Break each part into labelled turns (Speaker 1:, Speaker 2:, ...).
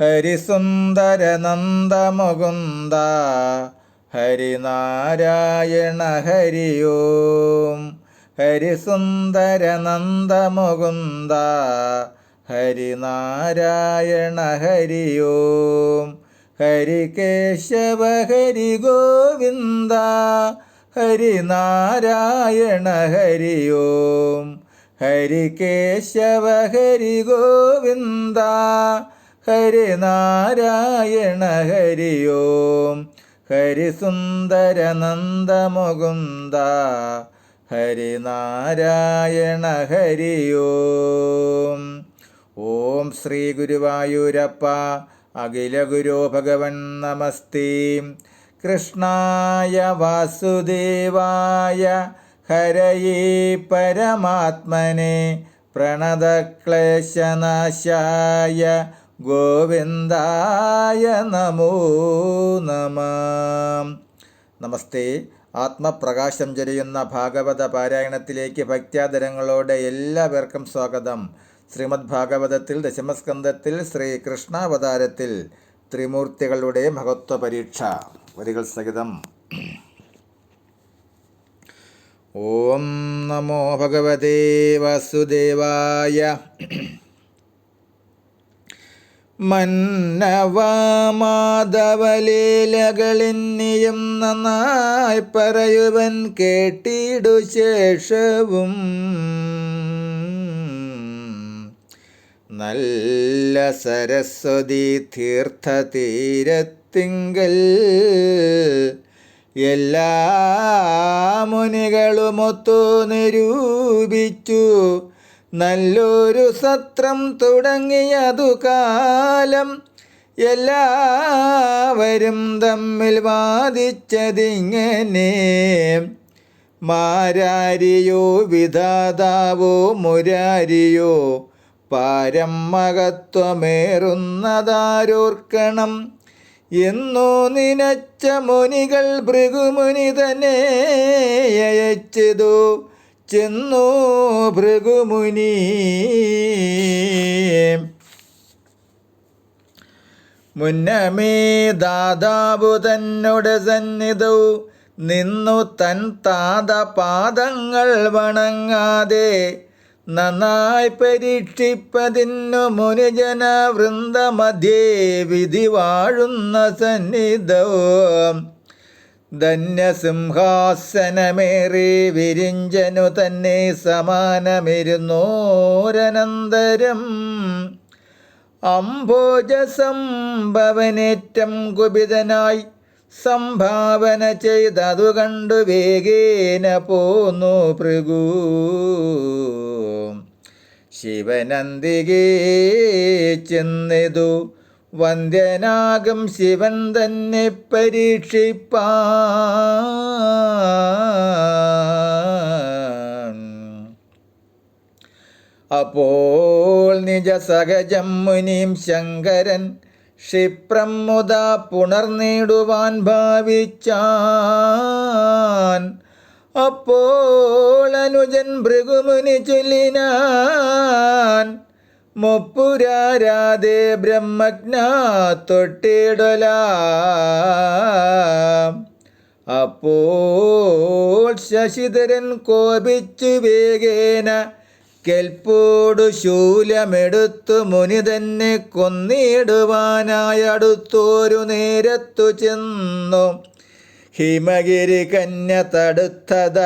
Speaker 1: ഹരിസുന്ദര നന്ദമുകുന്ദ ഹരിനാരായണ ഹരിയോം. ഓം ഹരിസുന്ദര നന്ദമുകുന്ദ ഹരിനാരായണ ഹരി ഓം ഹരികേശവ ഹരി ഗോവിന്ദ ഹരിനാരായണ ഹരി കേശവ ഹരികേശവ ഹരി ഗോവിന്ദ ഹരിനാരായണ ഹരി ഓം ഹരിസുന്ദര നന്ദമുകുന്ദ ഹരിനാരായണ ഹരി ഓം ഓം ശ്രീ ഗുരുവായൂരപ്പ അഖില ഗുരു ഭഗവൻ നമസ്തേ. കൃഷ്ണായ വാസുദേവായ ഹരയേ പരമാത്മനെ പ്രണതക്ലേശനാശായ ഗോവിന്ദായ നമോ നമ. നമസ്തേ. ആത്മപ്രകാശം ചൊരിയുന്ന ഭാഗവത പാരായണത്തിലേക്ക് ഭക്ത്യാദരങ്ങളോടെ എല്ലാവർക്കും സ്വാഗതം. ശ്രീമദ് ഭാഗവതത്തിൽ ദശമസ്കന്ധത്തിൽ ശ്രീ കൃഷ്ണാവതാരത്തിൽ ത്രിമൂർത്തികളുടെ മഹത്വ പരീക്ഷ വരികൾ സഹിതം. ഓം നമോ ഭഗവതേ വാസുദേവായ മന്നവാമാധവലീലകളിന്നിയും നന്നായി പറയുവൻ കേട്ടിടു ശേഷവും നല്ല സരസ്വതി തീർത്ഥ തീരത്തിങ്കൽ എല്ലാ മുനികളുമൊത്തു നിരൂപിച്ചു. നല്ലൊരു സത്രം തുടങ്ങിയതു കാലം എല്ലാവരും തമ്മിൽ വാദിച്ചതിങ്ങനെ. മാരാരിയോ വിധാതാവോ മുരാരിയോ പാരം മഹത്വമേറുന്നതാരോർക്കണം എന്നു നിനച്ച മുനികൾ ഭൃഗുമുനി തന്നെ അയച്ചതു. ചെന്നു ഭൃഗുമുനി. മുന്നമേ ദാതാവു തന്നോട് സന്നിധൗ. നിന്നു തൻ താത പാദങ്ങൾ വണങ്ങാതെ. നന്നായി പരീക്ഷിപ്പതിന്നു മുനിജന വൃന്ദമധ്യേ വിധി വാഴുന്ന സന്നിധവും ധന്യസിംഹാസനമേറി വിരിഞ്ചനു തന്നെ സമാനമിരുന്നോരനന്തരം. അംഭോജസംഭവനേറ്റം കുപിതനായി സംഭാവന ചെയ്തതു കണ്ടു വേഗേന പോന്നു ഭൃഗു. ശിവനന്ദികേ ചെന്നിതു വന്ദ്യനാകം ശിവൻ തന്നെ പരീക്ഷിപ്പാൻ. അപ്പോൾ നിജ സഹജം മുനിം ശങ്കരൻ ക്ഷിപ്രം മുത പുണർന്നിടുവാൻ ഭാവിച്ചാൻ. അപ്പോൾ അനുജൻ ഭൃഗുമുനി ചൊല്ലിനാൻ. മുപ്പുരാരാധേ ബ്രഹ്മജ്ഞ തൊട്ടിടല. അപ്പോൾ ശശിധരൻ കോപിച്ചു വേഗേന കെൽപ്പോടു ശൂലമെടുത്തു മുനി തന്നെ കൊന്നിടുവാനായി അടുത്തോരു നേരത്തു ചെന്നു. ഹിമഗിരി കന്യ തടുത്തത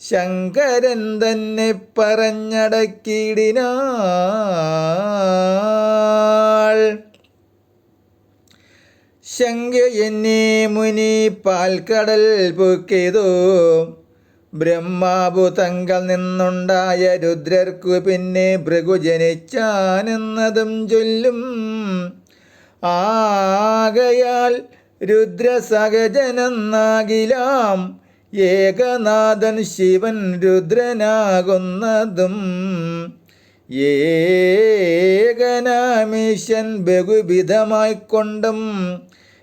Speaker 1: ശങ്കരൻ തന്നെ പറഞ്ഞടക്കിടിനാൾ എന്നെ മുനി പാൽക്കടൽ പൊക്കിയതു ബ്രഹ്മാവു തങ്കൽ നിന്നുണ്ടായ രുദ്രർക്കു പിന്നെ ഭൃഗു ജനിച്ചാനെന്നതും ചൊല്ലും. ആകയാൽ രുദ്രസഹജനെന്നാകിലാം. ഏകനാഥൻ ശിവൻ രുദ്രനാകുന്നതും ഏകനാമീശൻ ബഹുവിധമായിക്കൊണ്ടും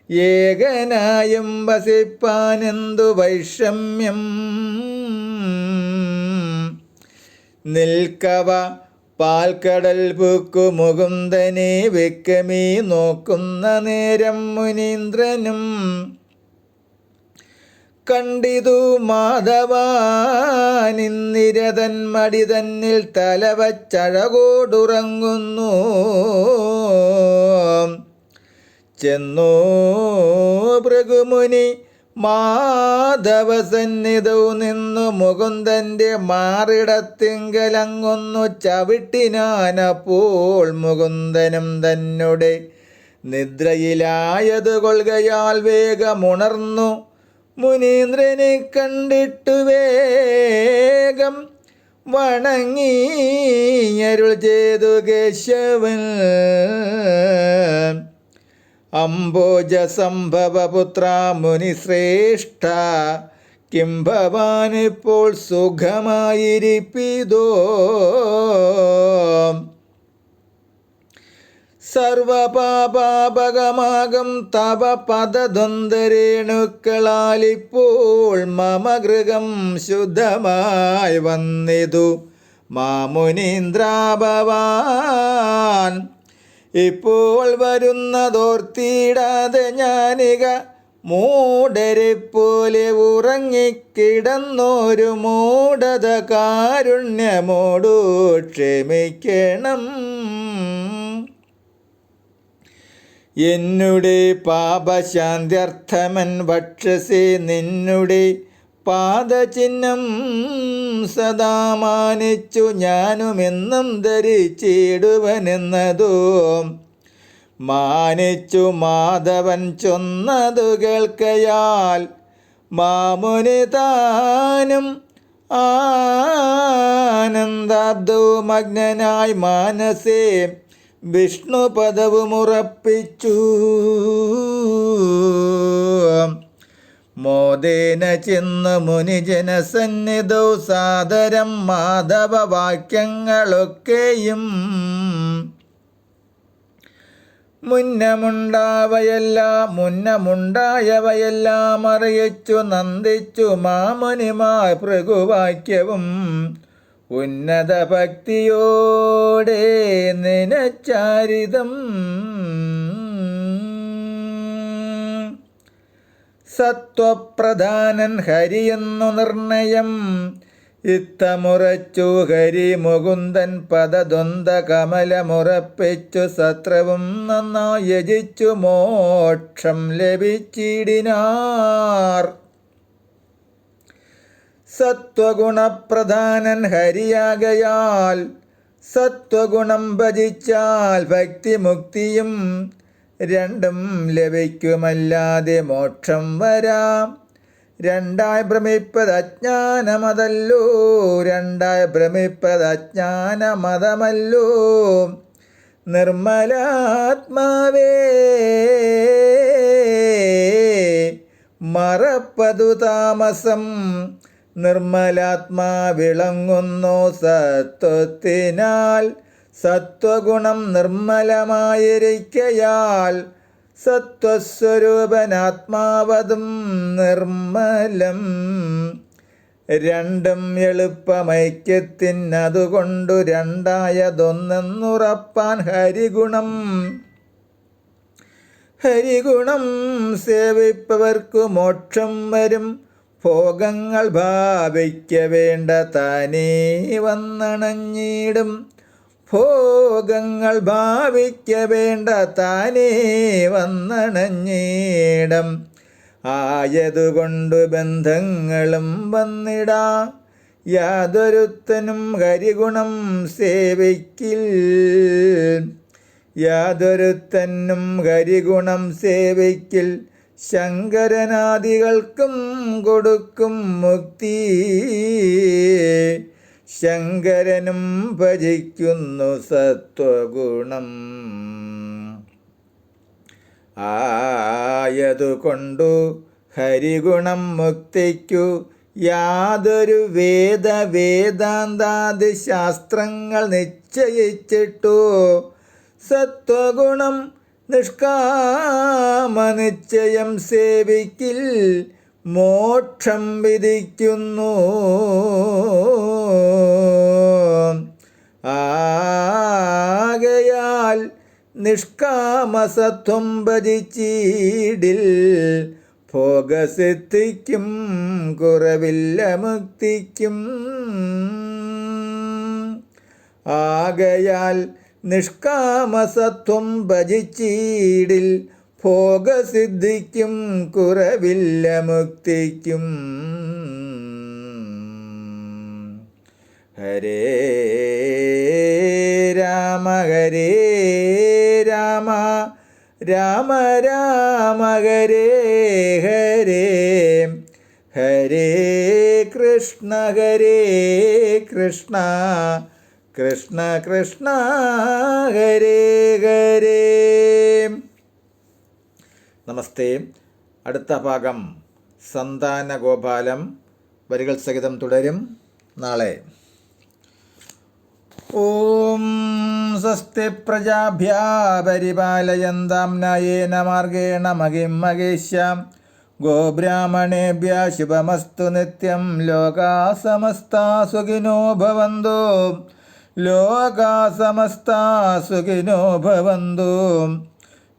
Speaker 1: ഏകനായും വസിപ്പാനെന്തു വൈഷമ്യം? നിൽക്കവ പാൽക്കടൽ പൂക്കു മുകുന്ദനെ വെക്കമീ നോക്കുന്ന നേരം മുനീന്ദ്രനും കണ്ടിതു മാധവാനിന്നിരതൻ മടി തന്നിൽ തലവച്ചഴകോടുറങ്ങുന്നു. ചെന്നു ഭൃഗുമുനി മാധവസന്നിധൗ നിന്നു മുകുന്ദന്റെ മാറിടത്തിങ്കലങ്ങൊന്നു ചവിട്ടിനാനപ്പോൾ മുകുന്ദനും തന്നെ നിദ്രയിലായത് കൊള്ളുകയാൽ വേഗമുണർന്നു. മുനീന്ദ്രനെ കണ്ടിട്ടു വേഗം വണങ്ങി അരുൾ ചെയ്തു കേശവൻ. അംബോജ സംഭവപുത്ര മുനിശ്രേഷ്ഠ കിം ഭവാനിപ്പോൾ സുഖമായിരിപ്പിതോ? സർവപാപാപകമാകം. തവ പദദ്വന്ദ്രേണുക്കളാലിപ്പോൾ മമ ഗൃഹം ശുദ്ധമായി വന്നിതു. മാമുനീന്ദ്രാഭവാൻ ഇപ്പോൾ വരുന്നതോർത്തിയിടാതെ ഞാനിക മൂടരെ പോലെ ഉറങ്ങിക്കിടന്നൊരു മൂടത കാരുണ്യമോടു ക്ഷമിക്കണം. എന്നുടെ പാപശാന്ത്യർത്ഥമൻ ഭക്ഷസേ നിന്നുടെ പാദചിഹ്നം സദാ മാനിച്ചു ഞാനുമെന്നും ധരിച്ചിടുവനെന്നതോ. മാനിച്ചു മാധവൻ ചൊന്നതു കേൾക്കയാൽ മാമുനി താനും ആനന്ദാബ്ദവുമഗ്നനായി മാനസേ വിഷ്ണു പദവുമുറപ്പിച്ചു. മോദേന ചെന്ന് മുനിജനസന്നിധൗ സാദരം മാധവ വാക്യങ്ങളൊക്കെയും മുന്നമുണ്ടാവയെല്ലാം മുന്നമുണ്ടായവയെല്ലാം അറിയിച്ചു നന്ദിച്ചു മാമുനിമാർ ഭൃഗുവാക്യവും. ഉന്നത ഭക്തിയോടെ നിനച്ചാരിതം. സത്വപ്രധാനൻ ഹരിയെന്നു നിർണയം. ഇത്തമുറച്ചു ഹരി മുകുന്ദൻ പദദ്വന്ദ കമലമുറപ്പിച്ചു സത്രവും നന്നായി യജിച്ചു മോക്ഷം ലഭിച്ചിടിനാർ. സത്വഗുണപ്രധാനൻ ഹരിയാകയാൽ സത്വഗുണം ഭജിച്ചാൽ ഭക്തിമുക്തിയും രണ്ടും ലഭിക്കുമല്ലാതെ മോക്ഷം വരാം. രണ്ടായി ഭ്രമിപ്പത് അജ്ഞാനമതല്ലോ രണ്ടായി ഭ്രമിപ്പത് അജ്ഞാനമതമല്ലോ നിർമ്മലാത്മാവേ മറപ്പതു താമസം നിർമ്മലാത്മാ വിളങ്ങുന്നു സത്വത്തിനാൽ. സത്വഗുണം നിർമ്മലമായിരിക്കയാൽ സത്വസ്വരൂപനാത്മാവതും നിർമ്മലം. രണ്ടും എളുപ്പമൈക്യത്തിനതുകൊണ്ടു രണ്ടായതൊന്നെന്നുറപ്പാൻ ഹരിഗുണം. ഹരിഗുണം സേവിപ്പവർക്കു മോക്ഷം വരും. ഭോഗങ്ങൾ ഭാവിക്ക വേണ്ട താനേ വന്നണഞ്ഞിടും. ഭോഗങ്ങൾ ഭാവിക്ക വേണ്ട താനേ വന്നണഞ്ഞിടം. ആയതുകൊണ്ടു ബന്ധങ്ങളും വന്നിടാ. യാതൊരുത്തനും ഹരിഗുണം സേവിക്കിൽ. യാതൊരുത്തനും ഹരിഗുണം സേവിക്കിൽ. ശങ്കരനാദികൾക്കും കൊടുക്കും മുക്തി. ശങ്കരനും ഭജിക്കുന്നു സത്വഗുണം. ആയതുകൊണ്ടു ഹരിഗുണം മുക്തിക്കു യാതൊരു വേദ വേദാന്താദി ശാസ്ത്രങ്ങൾ നിശ്ചയിച്ചിട്ടു. സത്വഗുണം നിഷ്കാമനിശ്ചയം സേവിക്കിൽ മോക്ഷം വിധിക്കുന്നു. ആകയാൽ നിഷ്കാമസത്വം ഭജിച്ചീടിൽ ഭോഗസിദ്ധിക്കും കുറവില്ല മുക്തിക്കും. ആകയാൽ നിഷ്കാമസത്വം ഭജിച്ചീടിൽ ഭോഗസിദ്ധിക്കും കുറവില്ല മുക്തിക്കും. ഹരേ രാമ ഹരേ രാമ രാമ രാമ ഹരേ ഹരേ ഹരേ കൃഷ്ണ ഹരേ കൃഷ്ണ. കൃഷ്ണ കൃഷ്ണ ഹരേ ഹരേ. നമസ്തേ. അടുത്ത ഭാഗം സന്താന ഗോപാലം വരികൾ സഹിതം തുടരും നാളെ. ഓം സ്വസ്തി പ്രജാഭ്യാ പരിപാലയന്താം നയേന മാർഗേണ മഹിം മഹേശ്യാം. ഗോബ്രാഹ്മണേഭ്യ ശുഭമസ്തു നിത്യം. ലോകാ സമസ്താ സുഖിനോ ഭവന്തു. ലോകാ സമസ്താ സുഖിനോ ഭവന്തു.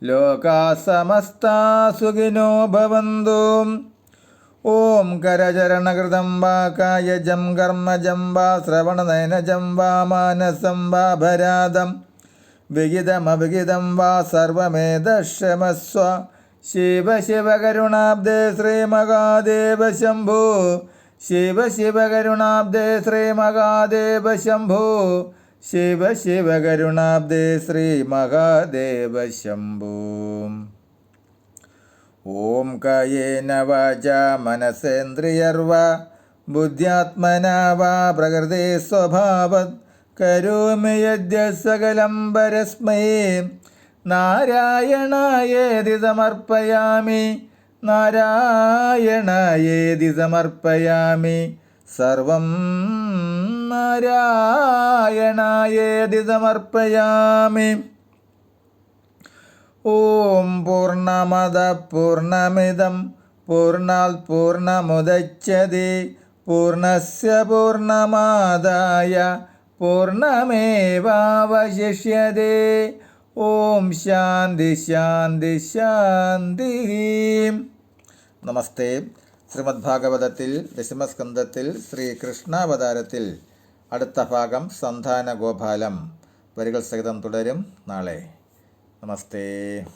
Speaker 1: ലോകാ സമസ്താ സുഖിനോ ഭവന്തു ഓം കരചരണകൃതം വാ കായജം കർമ്മജം വാ ശ്രവണനയനജം വാ മാനസം വാ ഭരാതം. വിഹിതമവിഹിതം വാ സർവമേതക്ഷമസ്വ ശിവ ശിവകരുണാബ്ദേ ശ്രീമഹാദേവ ശംഭോ. ശിവ ശിവകരുണാബ്ദേ ശ്രീമഹാദേവ ശംഭോ. ശിവ ശിവകരുണാബ്ദേ ശ്രീമഹാദേവ ശംഭോ. ഓം കയേന വാച മനസേന്ദ്രിയർവ. ബുദ്ധ്യാത്മനാവാ പ്രകൃതി സ്വഭാവത്. കരോമി യദ്യ സകലം പരസ്മയേ. നാരായണായേതി സമർപ്പയാമി. നാരായണായേതി സമർപ്പയാമി. സർവം നാരായണായേതി സമർപ്പയാമി. ഓം പൂർണമത പൂർണമിതം പൂർണാൽ പൂർണമുദച്ചതി. പൂർണസ്യ പൂർണമാദായ പൂർണമേവാവശിഷ്യതേ ഓം ശാന്തി ശാന്തി ശാന്തി. നമസ്തേ. ശ്രീമദ് ഭാഗവതത്തിൽ ദശമസ്കന്ധത്തിൽ ശ്രീകൃഷ്ണാവതാരത്തിൽ അടുത്ത ഭാഗം സന്താന ഗോപാലം വരികൾ സഹിതം തുടരും നാളെ. നമസ്തേ.